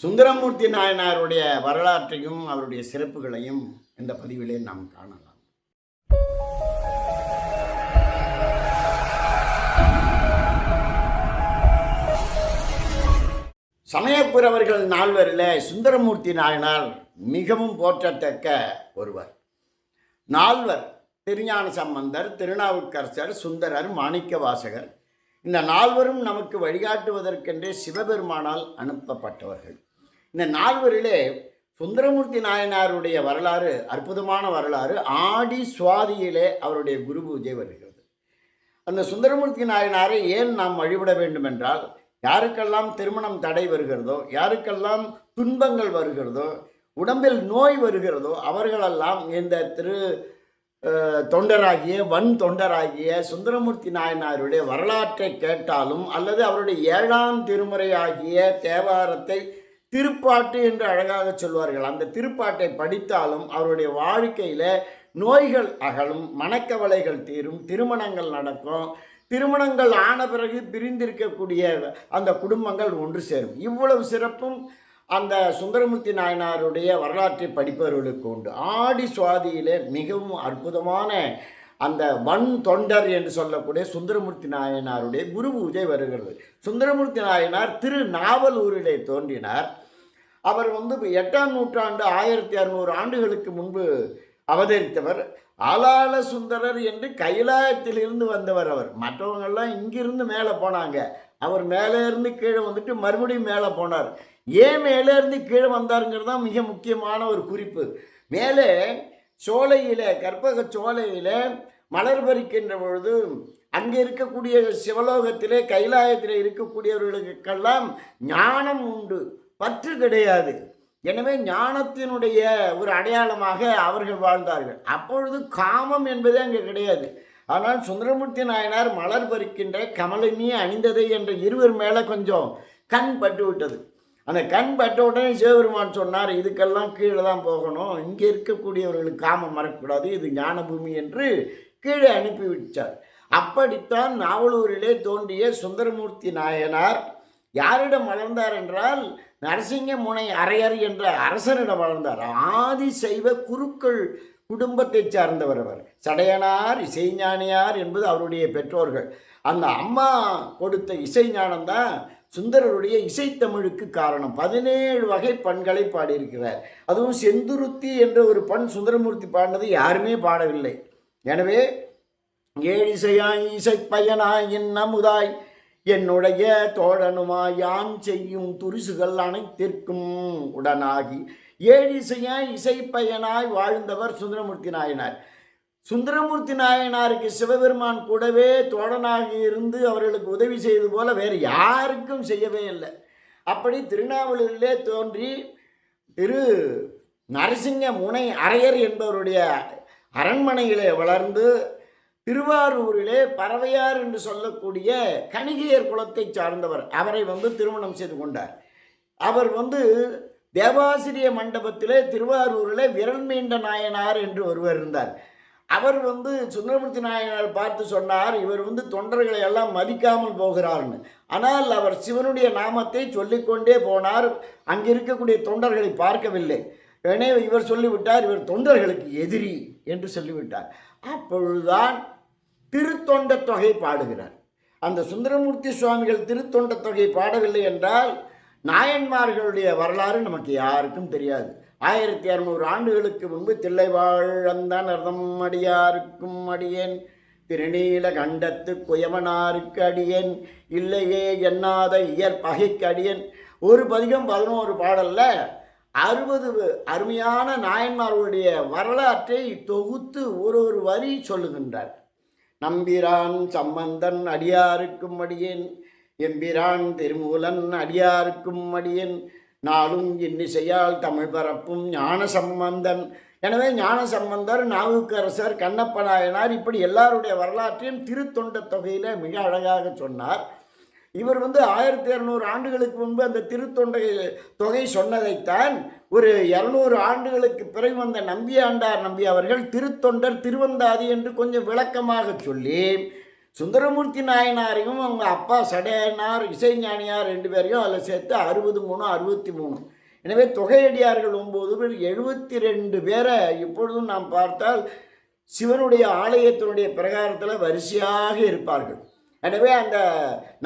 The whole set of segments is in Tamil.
சுந்தரமூர்த்தி நாயனாருடைய வரலாற்றையும் அவருடைய சிறப்புகளையும் இந்த பதிவிலே நாம் காணலாம். சமயப்புறவர்கள் நால்வரில் சுந்தரமூர்த்தி நாயனார் மிகவும் போற்றத்தக்க ஒருவர். நால்வர் திருஞான சம்பந்தர் திருநாவுக்கரசர் சுந்தரர் மாணிக்க வாசகர் இந்த நால்வரும் நமக்கு வழிகாட்டுவதற்கென்றே சிவபெருமானால் அனுப்பப்பட்டவர்கள். இந்த நால்வரிலே சுந்தரமூர்த்தி நாயனாருடைய வரலாறு அற்புதமான வரலாறு ஆடி சுவாதியிலே அவருடைய குரு பூஜை வருகிறது. அந்த சுந்தரமூர்த்தி நாயனாரை ஏன் நாம் வழிபட வேண்டும் என்றால் யாருக்கெல்லாம் திருமணம் தடை வருகிறதோ யாருக்கெல்லாம் துன்பங்கள் வருகிறதோ உடம்பில் நோய் வருகிறதோ அவர்களெல்லாம் இந்த திரு தொண்டராகிய வன் தொண்டராகிய சுந்தரமூர்த்தி நாயனாருடைய வரலாற்றை கேட்டாலும் அல்லது அவருடைய ஏழாம் திருமுறையாகிய தேவாரத்தை திருப்பாட்டு என்று அழகாக சொல்வார்கள். அந்த திருப்பாட்டை படித்தாலும் அவருடைய வாழ்க்கையில் நோய்கள் அகலும் மனக்கவலைகள் தீரும் திருமணங்கள் நடக்கும். திருமணங்கள் ஆன பிறகு பிரிந்திருக்கக்கூடிய அந்த குடும்பங்கள் ஒன்று சேரும். இவ்வளவு சிறப்பும் அந்த சுந்தரமூர்த்தி நாயனாருடைய வரலாற்றை படிப்பவர்களுக்கு உண்டு. ஆடி சுவாதியிலே மிகவும் அற்புதமான அந்த வன் தொண்டர் என்று சொல்லக்கூடிய சுந்தரமூர்த்தி நாயனாருடைய குரு பூஜை வருகிறது. சுந்தரமூர்த்தி நாயனார் திரு நாவலூரிலே தோன்றினார். அவர் வந்து எட்டாம் நூற்றாண்டு ஆயிரத்தி அறுநூறு ஆண்டுகளுக்கு முன்பு அவதரித்தவர். ஆலால சுந்தரர் என்று கைலாயத்திலிருந்து வந்தவர் அவர். மற்றவங்கெல்லாம் இங்கிருந்து மேலே போனாங்க. அவர் மேலே இருந்து கீழே வந்துட்டு மறுபடியும் மேலே போனார். ஏன் மேலே இருந்து கீழே வந்தாருங்கிறது தான் மிக முக்கியமான ஒரு குறிப்பு. மேலே சோலையில் கற்பக சோலையில் மலர் பறிக்கின்ற பொழுது அங்கே இருக்கக்கூடிய சிவலோகத்திலே கைலாயத்தில் இருக்கக்கூடியவர்களுக்கெல்லாம் ஞானம் உண்டு. பற்று கிடையாது. எனவே ஞானத்தினுடைய ஒரு அடையாளமாக அவர்கள் வாழ்ந்தார்கள். அப்பொழுது காமம் என்பதே அங்கே கிடையாது. ஆனால் சுந்தரமூர்த்தி நாயனார் மலர் பறிக்கின்ற கமலினி அணிந்ததை என்ற இருவர் மேலே கொஞ்சம் கண் பட்டு விட்டது அந்த கண் பட்ட உடனே சிவபெருமான் சொன்னார் இதுக்கெல்லாம் கீழே தான் போகணும். இங்கே இருக்கக்கூடியவர்களுக்கு காமம் மறக்கக்கூடாது இது ஞானபூமி என்று கீழே அனுப்பி விட்டார். அப்படித்தான் நாவலூரிலே தோன்றிய சுந்தரமூர்த்தி நாயனார் யாரிடம் வளர்ந்தார் என்றால் நரசிங்க முனை அரையர் என்ற அரசனிடம் வளர்ந்தார். ஆதி செய்வ குருக்கள் குடும்பத்தை சார்ந்தவர் அவர். சடையனார் இசைஞானியார் என்பது அவருடைய பெற்றோர்கள். அந்த அம்மா கொடுத்த இசை ஞானம்தான் சுந்தரருடைய இசைத்தமிழுக்கு காரணம். பதினேழு வகை பண்களை பாடியிருக்கிறார். அதுவும் செந்துருத்தி என்ற ஒரு பண் சுந்தரமூர்த்தி பாடினது யாருமே பாடவில்லை. எனவே ஏழிசையாய் இசைப்பயனாய் என் அமுதாய் என்னுடைய தோழனுமாய் யான் செய்யும் துரிசுகள் அனைத்திற்கும் உடனாகி ஏழிசையாய் இசைப்பயனாய் வாழ்ந்தவர் சுந்தரமூர்த்தி நாயனார். சுந்தரமூர்த்தி நாயனாருக்கு சிவபெருமான் கூடவே தோழனாக இருந்து அவர்களுக்கு உதவி செய்தது போல வேறு யாருக்கும் செய்யவே இல்லை. அப்படி திருநாவலூரிலே தோன்றி திரு நரசிங்க முனை அரையர் என்பவருடைய அரண்மனையிலே வளர்ந்து திருவாரூரிலே பறவையார் என்று சொல்லக்கூடிய கணிகையர் குலத்தை சார்ந்தவர். அவரை வந்து திருமணம் செய்து கொண்டார். அவர் வந்து தேவாசிரிய மண்டபத்திலே திருவாரூரில் விரல் மீண்ட நாயனார் என்று ஒருவர் இருந்தார். அவர் வந்து சுந்தரமூர்த்தி நாயனார் பார்த்து சொன்னார் இவர் வந்து தொண்டர்களை எல்லாம் மதிக்காமல் போகிறார்னு. ஆனால் அவர் சிவனுடைய நாமத்தை சொல்லிக்கொண்டே போனார் அங்கே இருக்கக்கூடிய தொண்டர்களை பார்க்கவில்லை. எனவே இவர் சொல்லிவிட்டார் இவர் தொண்டர்களுக்கு எதிரி என்று சொல்லிவிட்டார். அப்பொழுதுதான் திருத்தொண்ட தொகை பாடுகிறார். அந்த சுந்தரமூர்த்தி சுவாமிகள் திருத்தொண்ட தொகை பாடவில்லை என்றால் நாயன்மார்களுடைய வரலாறு நமக்கு யாருக்கும் தெரியாது. ஆயிரத்தி இரநூறு ஆண்டுகளுக்கு முன்பு தில்லை வாழந்தான் அர்த்தம் அடியாருக்கும் அடியேன். திருநீல கண்டத்து குயவனாருக்கு அடியேன். இல்லையே எண்ணாத இயற் பகைக்கு அடியேன். ஒரு பதிகம் பதினோரு பாடல்ல அறுபது அருமையான நாயன்மார்களுடைய வரலாற்றை தொகுத்து ஒரு ஒரு வரி சொல்லுகின்றார். நம்பிரான் சம்பந்தன் அடியாருக்கும் அடியேன். எம்பிரான் திருமூலன் அடியாருக்கும் அடியேன். நாளும் இன்னிசையால் தமிழ் பரப்பும் ஞான சம்பந்தன். எனவே ஞான சம்பந்தர் நாவுக்கரசர் கண்ணப்ப நாயனார் இப்படி எல்லாருடைய வரலாற்றையும் திருத்தொண்ட தொகையில் மிக அழகாக சொன்னார். இவர் வந்து ஆயிரத்தி இரநூறு ஆண்டுகளுக்கு முன்பு அந்த திருத்தொண்டை தொகை சொன்னதைத்தான் ஒரு இரநூறு ஆண்டுகளுக்கு பிறகு வந்த நம்பியாண்டார் நம்பி அவர்கள் திருத்தொண்டர் திருவந்தாதி என்று கொஞ்சம் விளக்கமாக சொல்லி சுந்தரமூர்த்தி நாயனாரையும் அவங்க அப்பா சடையனார் இசைஞானியார் ரெண்டு பேரையும் அதில் சேர்த்து அறுபது மூணு அறுபத்தி மூணு. எனவே தொகையடியார்கள் ஒம்பது பேர் எழுபத்தி ரெண்டு பேரை இப்பொழுதும் நாம் பார்த்தால் சிவனுடைய ஆலயத்தினுடைய பிரகாரத்தில் வரிசையாக இருப்பார்கள். எனவே அந்த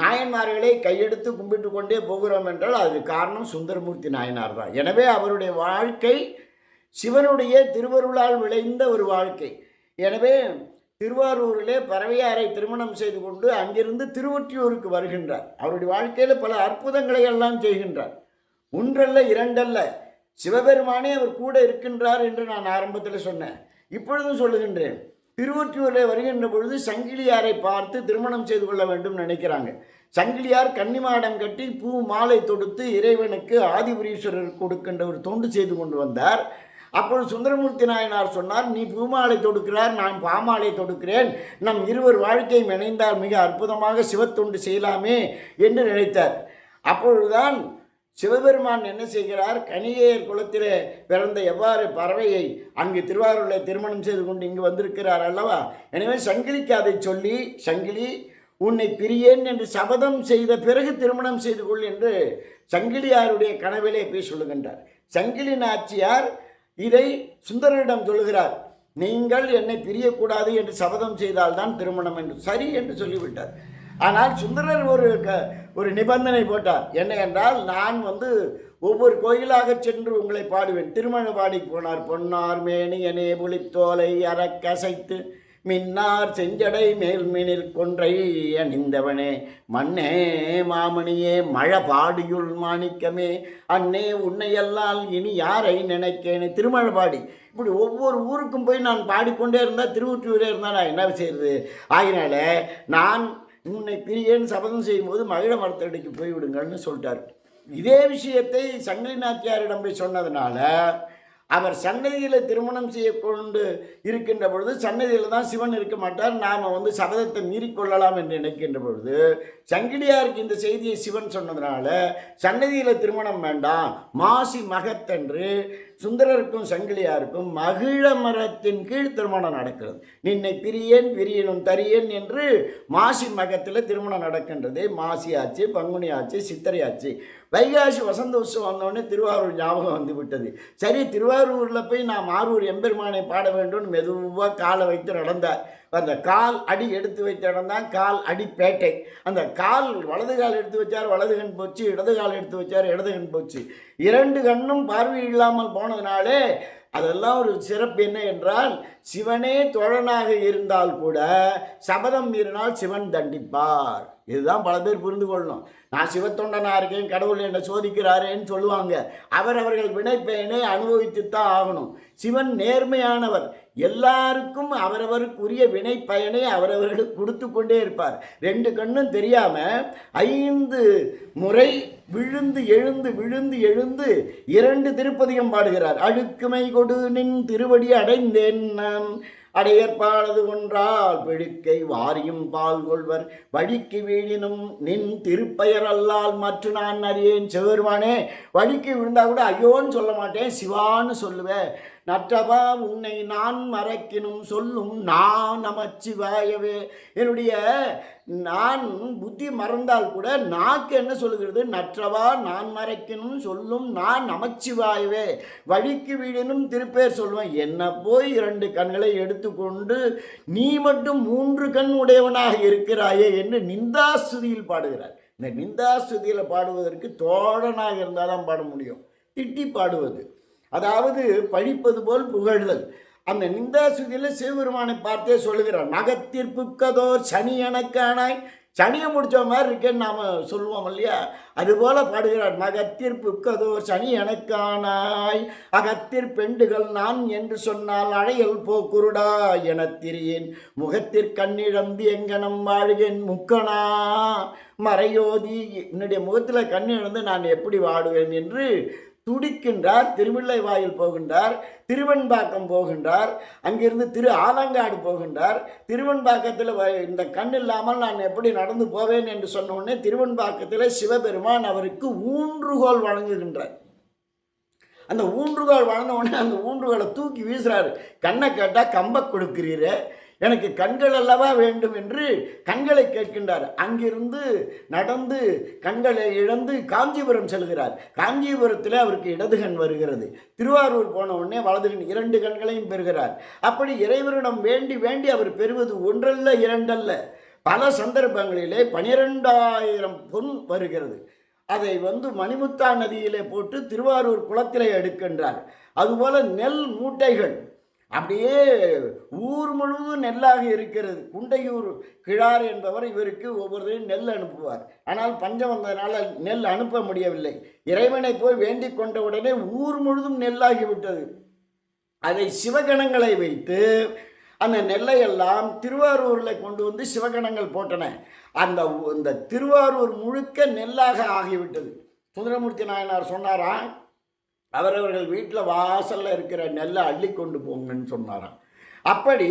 நாயன்மார்களை கையெடுத்து கும்பிட்டு கொண்டே போகிறோம் என்றால் அது காரணம் சுந்தரமூர்த்தி நாயனார் தான். எனவே அவருடைய வாழ்க்கை சிவனுடைய திருவருளால் விளைந்த ஒரு வாழ்க்கை. எனவே திருவாரூரிலே பறவையாரை திருமணம் செய்து கொண்டு அங்கிருந்து திருவொற்றியூருக்கு வருகின்றார். அவருடைய வாழ்க்கையில் பல அற்புதங்களை எல்லாம் செய்கின்றார். ஒன்றல்ல இரண்டல்ல சிவபெருமானே அவர் கூட இருக்கின்றார் என்று நான் ஆரம்பத்தில் சொன்னேன். இப்பொழுதும் சொல்லுகின்றேன். திருவொற்றியூரில் வருகின்ற பொழுது சங்கிலியாரை பார்த்து திருமணம் செய்து கொள்ள வேண்டும் நினைக்கிறாங்க. சங்கிலியார் கன்னிமாடம் கட்டி பூ மாலை தொடுத்து இறைவனுக்கு ஆதிபுரீஸ்வரர் கொடுக்கின்ற ஒரு தொண்டு செய்து கொண்டு வந்தார். அப்பொழுது சுந்தரமூர்த்தி நாயனார் சொன்னார் நீ பூமாலை தொடுக்கிறார் நான் பாமாலை தொடுக்கிறேன். நம் இருவர் வாழ்க்கையும் இணைந்தால் மிக அற்புதமாக சிவத்தொண்டு செய்யலாமே என்று நினைத்தார். அப்பொழுதுதான் சிவபெருமான் என்ன செய்கிறார் கணிகையர் குலத்திலே பிறந்த எவ்வாறு பறவையை அங்கு திருவாரூரில் திருமணம் செய்து கொண்டு இங்கு வந்திருக்கிறார் அல்லவா? எனவே சங்கிலிக்கு அதை சொல்லி சங்கிலி உன்னை பிரியேன் என்று சபதம் செய்த பிறகு திருமணம் செய்து கொள் என்று சங்கிலியாருடைய கனவிலே போய் சொல்லுகின்றார். சங்கிலி நாச்சியார் இதை சுந்தரரிடம் சொல்லுகிறார் நீங்கள் என்னை பிரியக்கூடாது என்று சபதம் செய்தால்தான் திருமணம் என்று சரி என்று சொல்லிவிட்டார். ஆனால் சுந்தரர் ஒரு க ஒரு நிபந்தனை போட்டார். என்ன என்றால் நான் வந்து ஒவ்வொரு கோயிலாக சென்று உங்களை பாடுவேன். திருமண பாடி போனார். பொன்னார் மேனி எனே புலித்தோலை அறக்கசைத்து மின்னார் செஞ்சடை மேல்மினில் கொன்றை அணிந்தவனே. மண்ணே மாமணியே மழை பாடியுள் மாணிக்கமே. அன்னே உன்னையல்லால் இனி யாரை நினைக்கேனே? திருமழபாடி இப்படி ஒவ்வொரு ஊருக்கும் போய் நான் பாடிக்கொண்டே இருந்தால் திருவொற்றியூரே இருந்தால் நான் என்ன செய்யறது ஆகினால நான் உன்னை பிரியேன்னு சபதம் செய்யும்போது மகிழ மரத்தடிக்கு போய்விடுங்கள்னு சொல்லிட்டார். இதே விஷயத்தை சங்கிலி நாச்சியாரிடம் போய் சொன்னதுனால அவர் சன்னதியில் திருமணம் செய்ய கொண்டு இருக்கின்ற பொழுது சன்னதியில் தான் சிவன் இருக்க மாட்டார். நாம் வந்து சபதத்தை மீறிக்கொள்ளலாம் என்று நினைக்கின்ற பொழுது சங்கிலியாருக்கு இந்த செய்தியை சிவன் சொன்னதுனால சன்னதியில் திருமணம் வேண்டாம் மாசி மகத்தன்று சுந்தரருக்கும் சங்கிலியாருக்கும் மகிழ மரத்தின் கீழ் திருமணம் நடக்கிறது. நின்னை பிரியேன் பிரியனும் தரியேன் என்று மாசி மகத்தில் திருமணம் நடக்கின்றது. மாசி ஆச்சு பங்குனி ஆச்சு சித்திரை ஆச்சு வைகாசி வசந்த உற்சவம் வந்தோடனே திருவாரூர் ஞாபகம் வந்து விட்டது. சரி திருவாரூரில் போய் நான் ஆரூர் எம்பெருமானை பாட வேண்டும் மெதுவாக காலை வைத்து நடந்தார். அந்த கால் அடி எடுத்து வைத்த இடம் தான் கால் அடி பேட்டை. அந்த கால் வலது கால் எடுத்து வச்சார் வலது கண் போச்சு இடது கால் எடுத்து வச்சார் இடது கண் போச்சு. இரண்டு கண்ணும் பார்வை இல்லாமல் போனதுனாலே அதெல்லாம் ஒரு சிறப்பு என்ன என்றால் சிவனே தோழனாக இருந்தால் கூட சபதம் மீறினால் சிவன் தண்டிப்பார். இதுதான் பல பேர் புரிந்து கொள்ளணும். நான் சிவத்தொண்டனாக இருக்கேன் கடவுள் என்னை சோதிக்கிறாரேன்னு சொல்லுவாங்க. அவரவர்கள் வினைப்பயனை அனுபவித்துத்தான் ஆகணும். சிவன் நேர்மையானவர். எல்லாருக்கும் அவரவருக்குரிய வினை பயனை அவரவர்களுக்கு கொடுத்து கொண்டே இருப்பார். ரெண்டு கண்ணும் தெரியாமல் ஐந்து முறை விழுந்து எழுந்து விழுந்து எழுந்து இரண்டு திருப்பதிகம் பாடுகிறார். அழுக்குமை கொடு நின் திருவடி அடைந்தேன் நான். அடையற்பானது ஒன்றால் பிழுக்கை வாரியும் பால் கொள்வர். வழிக்கு வீழினும் நின் திருப்பெயர் அல்லால் மற்ற நான் அறியேன். சிவருமானே வழிக்கு விழுந்தா கூட ஐயோன்னு சொல்ல மாட்டேன் சிவான்னு சொல்லுவேன். நற்றவா உன்னை நான் மறைக்கினும் சொல்லும் நான் நமச்சிவாயவே. என்னுடைய நான் புத்தி மறந்தால் கூட நாக்கு என்ன சொல்லுகிறது? நற்றவா நான் மறைக்கணும் சொல்லும் நான் நமச்சிவாயவே. வழிக்கு வீடினும் திருப்பேர் சொல்லுவேன். என்ன போய் இரண்டு கண்களை எடுத்துக்கொண்டு நீ மட்டும் மூன்று கண் உடையவனாக இருக்கிறாயே என்று நிந்தாஸ்துதியில் பாடுகிறார். இந்த நிந்தாஸ்துதியில் பாடுவதற்கு தோழனாக இருந்தால் தான் பாட முடியும். திட்டி பாடுவது. அதாவது பழிப்பது போல் புகழ்தல். அந்த நிந்தாசுதியில் சிவபெருமானை பார்த்தே சொல்லுகிறார் நகத்திற்புக்கதோர் சனி எனக்கானாய் சனியை முடித்த மாதிரி இருக்கேன்னு நாம் சொல்லுவோம் இல்லையா? அதுபோல் பாடுகிறார் நகத்திற்புக்கதோர் சனி எனக்கானாய் அகத்திற் பெண்டுகள் நான் என்று சொன்னால் அழையல் போக்குருடா எனத் திரியேன். முகத்திற் கண்ணிழந்து எங்கனம் வாழ்கேன் முக்கணா. மறையோதி. என்னுடைய முகத்தில் கண்ணிழந்து நான் எப்படி வாடுவேன் என்று துடிக்கின்றார் திருவில்லை வாயில் போகின்றார் திருவெண்பாக்கம் போகின்றார் அங்கிருந்து திரு ஆலங்காடு போகின்றார். திருவெண்பாக்கத்தில் வ- இந்த கண் இல்லாமல் நான் எப்படி நடந்து போவேன் என்று சொன்ன உடனே திருவெண்பாக்கத்தில் சிவபெருமான் அவருக்கு ஊன்றுகோல் வழங்குகின்றார். அந்த ஊன்றுகோல் வளர்ந்த உடனே அந்த ஊன்றுகோலை தூக்கி வீசுறாரு. கண்ணை கேட்டால் கம்பை கொடுக்கிறீரு எனக்கு கண்கள் அல்லவா வேண்டும் என்று கண்களை கேட்கின்றார். அங்கிருந்து நடந்து கண்களை இழந்து காஞ்சிபுரம் செல்கிறார். காஞ்சிபுரத்தில் அவருக்கு இடதுகண் வருகிறது. திருவாரூர் போன உடனே வலதுகண் இரண்டு கண்களையும் பெறுகிறார். அப்படி இறைவரிடம் வேண்டி வேண்டி அவர் பெறுவது ஒன்றல்ல இரண்டல்ல. பல சந்தர்ப்பங்களிலே பனிரெண்டாயிரம் பொன் வருகிறது. அதை வந்து மணிமுத்தா நதியிலே போட்டு திருவாரூர் குளத்திலே எடுக்கின்றார். அதுபோல நெல் மூட்டைகள் அப்படியே ஊர் முழுவதும் நெல்லாக இருக்கிறது. குண்டையூர் கிழார் என்பவர் இவருக்கு ஒவ்வொரு நெல் அனுப்புவார். ஆனால் பஞ்சம் வந்ததனால நெல் அனுப்ப முடியவில்லை. இறைவனை போய் வேண்டிக் கொண்ட உடனே ஊர் முழுதும் நெல்லாகிவிட்டது அதை சிவகணங்களை வைத்து அந்த நெல்லையெல்லாம் திருவாரூரில் கொண்டு வந்து சிவகணங்கள் போட்டன. அந்த இந்த திருவாரூர் முழுக்க நெல்லாக ஆகிவிட்டது. சுந்தரமூர்த்தி நாயனார் சொன்னாராம் அவரவர்கள் வீட்டில் வாசலில் இருக்கிற நெல்லை அள்ளி கொண்டு போங்கன்னு சொன்னாராம். அப்படி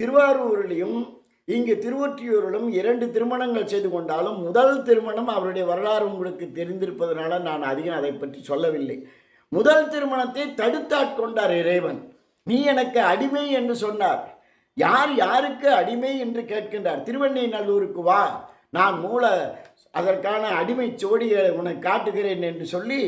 திருவாரூரிலும் இங்கு திருவொற்றியூரிலும் இரண்டு திருமணங்கள் செய்து கொண்டாலும் முதல் திருமணம் அவருடைய வரலாறு உங்களுக்கு தெரிந்திருப்பதனால நான் அதிகம் அதை பற்றி சொல்லவில்லை. முதல் திருமணத்தை தடுத்தாட்கொண்டார் இறைவன். நீ எனக்கு அடிமை என்று சொன்னார். யார் யாருக்கு அடிமை என்று கேட்கின்றார்? திருவெண்ணைநல்லூருக்கு வா. நான் மூல அதற்கான அடிமை சோடிகளை உனக்கு காட்டுகிறேன் என்று சொல்லி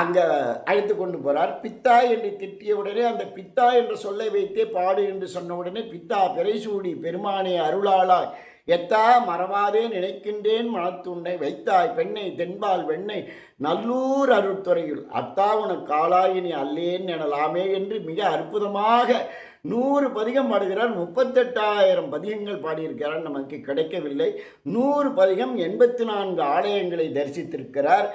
அங்கே அழைத்து கொண்டு போகிறார் பித்தா என்று திட்டிய உடனே அந்த பித்தா என்று சொல்லை வைத்தே பாடு என்று சொன்ன உடனே பித்தா பிறைசூடி பெருமானே அருளாளாய் எத்தா மறவாதே நினைக்கின்றேன் மனத்துண்டை வைத்தாய் பெண்ணை தென்பால் வெண்ணை நல்லூர் அருட்துறையுள் அத்தா உனக்கு காலாயினி அல்லேன் எனலாமே என்று மிக அற்புதமாக நூறு பதிகம் பாடுகிறார். முப்பத்தெட்டாயிரம் பதிகங்கள் பாடியிருக்கிறார். நமக்கு கிடைக்கவில்லை. நூறு பதிகம் எண்பத்தி நான்கு ஆலயங்களை தரிசித்திருக்கிறார்.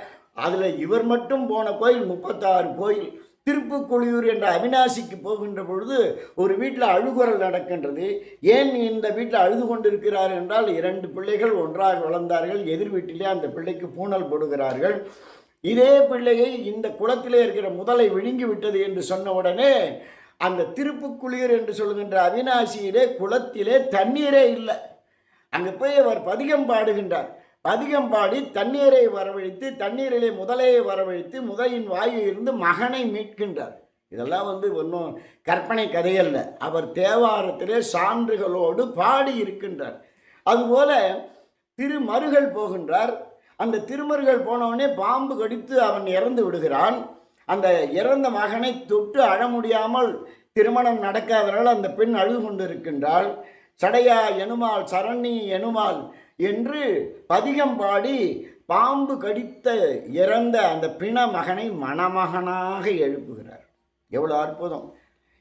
அதில் இவர் மட்டும் போன கோயில் முப்பத்தாறு கோயில் திருப்புக்குழியூர் என்ற அவினாசிக்கு போகின்ற பொழுது ஒரு வீட்டில் அழுகுரல் நடக்கின்றது. ஏன் இந்த வீட்டில் அழுது கொண்டிருக்கிறார் என்றால் இரண்டு பிள்ளைகள் ஒன்றாக வளர்ந்தார்கள் எதிர் வீட்டிலே அந்த பிள்ளைக்கு பூணல் போடுகிறார்கள். இதே பிள்ளையை இந்த குளத்திலே இருக்கிற முதலை விழுங்கி விட்டது என்று சொன்ன உடனே அந்த திருப்புக்குளியர் என்று சொல்கின்ற அவினாசியிலே குளத்திலே தண்ணீரே இல்லை. அங்கே போய் அவர் பதிகம் பாடுகின்றார். பதிகம் பாடி தண்ணீரை வரவழைத்து தண்ணீரிலே முதலையை வரவழைத்து முதலின் வாயில் இருந்து மகனை மீட்கின்றார். இதெல்லாம் வந்து ஒன்றும் கற்பனை கதையல்ல. அவர் தேவாரத்திலே சான்றுகளோடு பாடி இருக்கின்றார். அதுபோல திருமருகள் போகின்றார். அந்த திருமருகள் போனவனே பாம்பு கடித்து அவன் இறந்து விடுகிறான். அந்த இறந்த மகனை தொட்டு அழ முடியாமல் திருமணம் நடக்காதனால் அந்த பெண் அழுது கொண்டிருக்கின்றாள் சடையா எனுமாள் சரணி எனுமாள் என்று பதிகம் பாடி பாம்பு கடித்த இறந்த அந்த பிண மகனை மணமகனாக எழுப்புகிறார். எவ்வளோ அற்புதம்.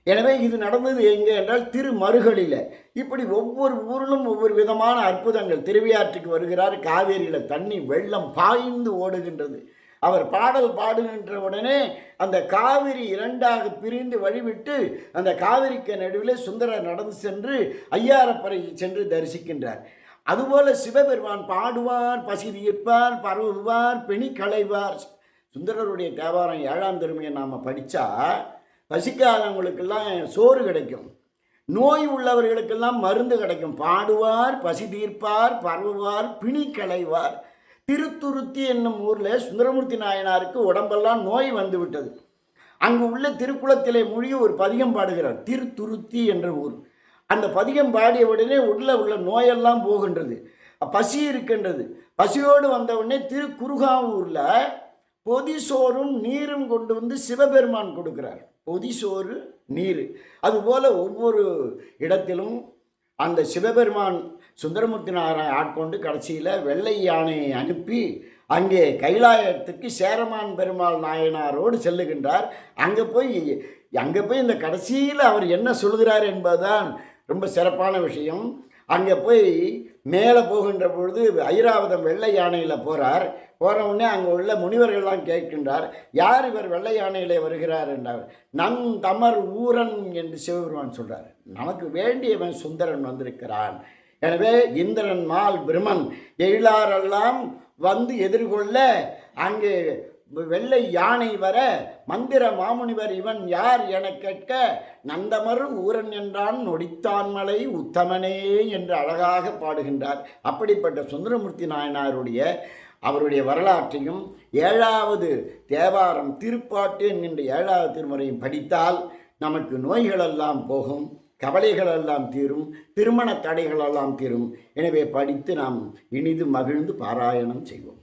எனவே இது நடந்தது எங்கே என்றால் திருமருகளில் இப்படி ஒவ்வொரு ஊரிலும் ஒவ்வொரு விதமான அற்புதங்கள். திருவியாற்றுக்கு வருகிறார். காவேரியில் தண்ணி வெள்ளம் பாய்ந்து ஓடுகின்றது. அவர் பாடல் பாடுகின்ற உடனே அந்த காவிரி இரண்டாக பிரிந்து வழிவிட்டு அந்த காவிரிக்கு நடுவில் சுந்தரர் நடந்து சென்று ஐயாரப்பறை சென்று தரிசிக்கின்றார். அதுபோல சிவபெருமான் பாடுவார் பசி தீர்ப்பார் பரவுவார் பெணி களைவார் சுந்தரருடைய தேவாரம் ஏழாம் திருமையை நாம் படித்தா பசிக்காதவங்களுக்கெல்லாம் சோறு கிடைக்கும். நோய் உள்ளவர்களுக்கெல்லாம் மருந்து கிடைக்கும். பாடுவார் பசி தீர்ப்பார் பரவுவார் பிணி களைவார் திருத்துருத்தி என்னும் ஊரில் சுந்தரமூர்த்தி நாயனாருக்கு உடம்பெல்லாம் நோய் வந்துவிட்டது. அங்கு உள்ள திருக்குளத்திலே மொழி ஒரு பதிகம் பாடுகிறார். திருத்துருத்தி என்ற ஊர். அந்த பதிகம் பாடிய உடனே உள்ள உள்ள நோயெல்லாம் போகின்றது. பசி இருக்கின்றது. பசியோடு வந்த உடனே திருக்குறுகாவூரில் பொதிசோறும் நீரும் கொண்டு வந்து சிவபெருமான் கொடுக்கிறார். பொதிசோறு நீர். அதுபோல் ஒவ்வொரு இடத்திலும் அந்த சிவபெருமான் சுந்தரமூர்த்தி நாராயண ஆட்கொண்டு கடைசியில் வெள்ளை யானையை அனுப்பி அங்கே கைலாயத்துக்கு சேரமான் பெருமாள் நாயனாரோடு செல்லுகின்றார். அங்கே போய் அங்கே போய் இந்த கடைசியில் அவர் என்ன சொல்கிறார் என்பதுதான் ரொம்ப சிறப்பான விஷயம். அங்கே போய் மேலே போகின்ற பொழுது ஐராவதம் வெள்ளை யானையில் போகிறார் போகிற உடனே அங்கே உள்ள முனிவர்கள்லாம் கேட்கின்றார் யார் இவர் வெள்ளை யானையில் வருகிறார்? என்றார். நம் தமர் ஊரன் என்று சிவபெருமான் சொல்கிறார் நமக்கு வேண்டியவன் சுந்தரன் வந்திருக்கிறான். எனவே இந்திரன் மால் பிரமன் எழிலாரெல்லாம் வந்து எதிர்கொள்ள அங்கே வெள்ளை யானை வர மந்திர மாமுனிவர் இவன் யார் எனக் கேட்க நந்தமரு ஊரன் என்றான் நொடித்தான்மலை உத்தமனே என்று அழகாக பாடுகின்றார். அப்படிப்பட்ட சுந்தரமூர்த்தி நாயனாருடைய அவருடைய வரலாற்றையும் ஏழாவது தேவாரம் திருப்பாட்டு என்கின்ற ஏழாவது திருமுறையும் படித்தால் நமக்கு நோய்களெல்லாம் போகும் கவலைகளெல்லாம் தீரும் திருமண தடைகளெல்லாம் தீரும். எனவே படித்து நாம் இனிது மகிழ்ந்து பாராயணம் செய்வோம்.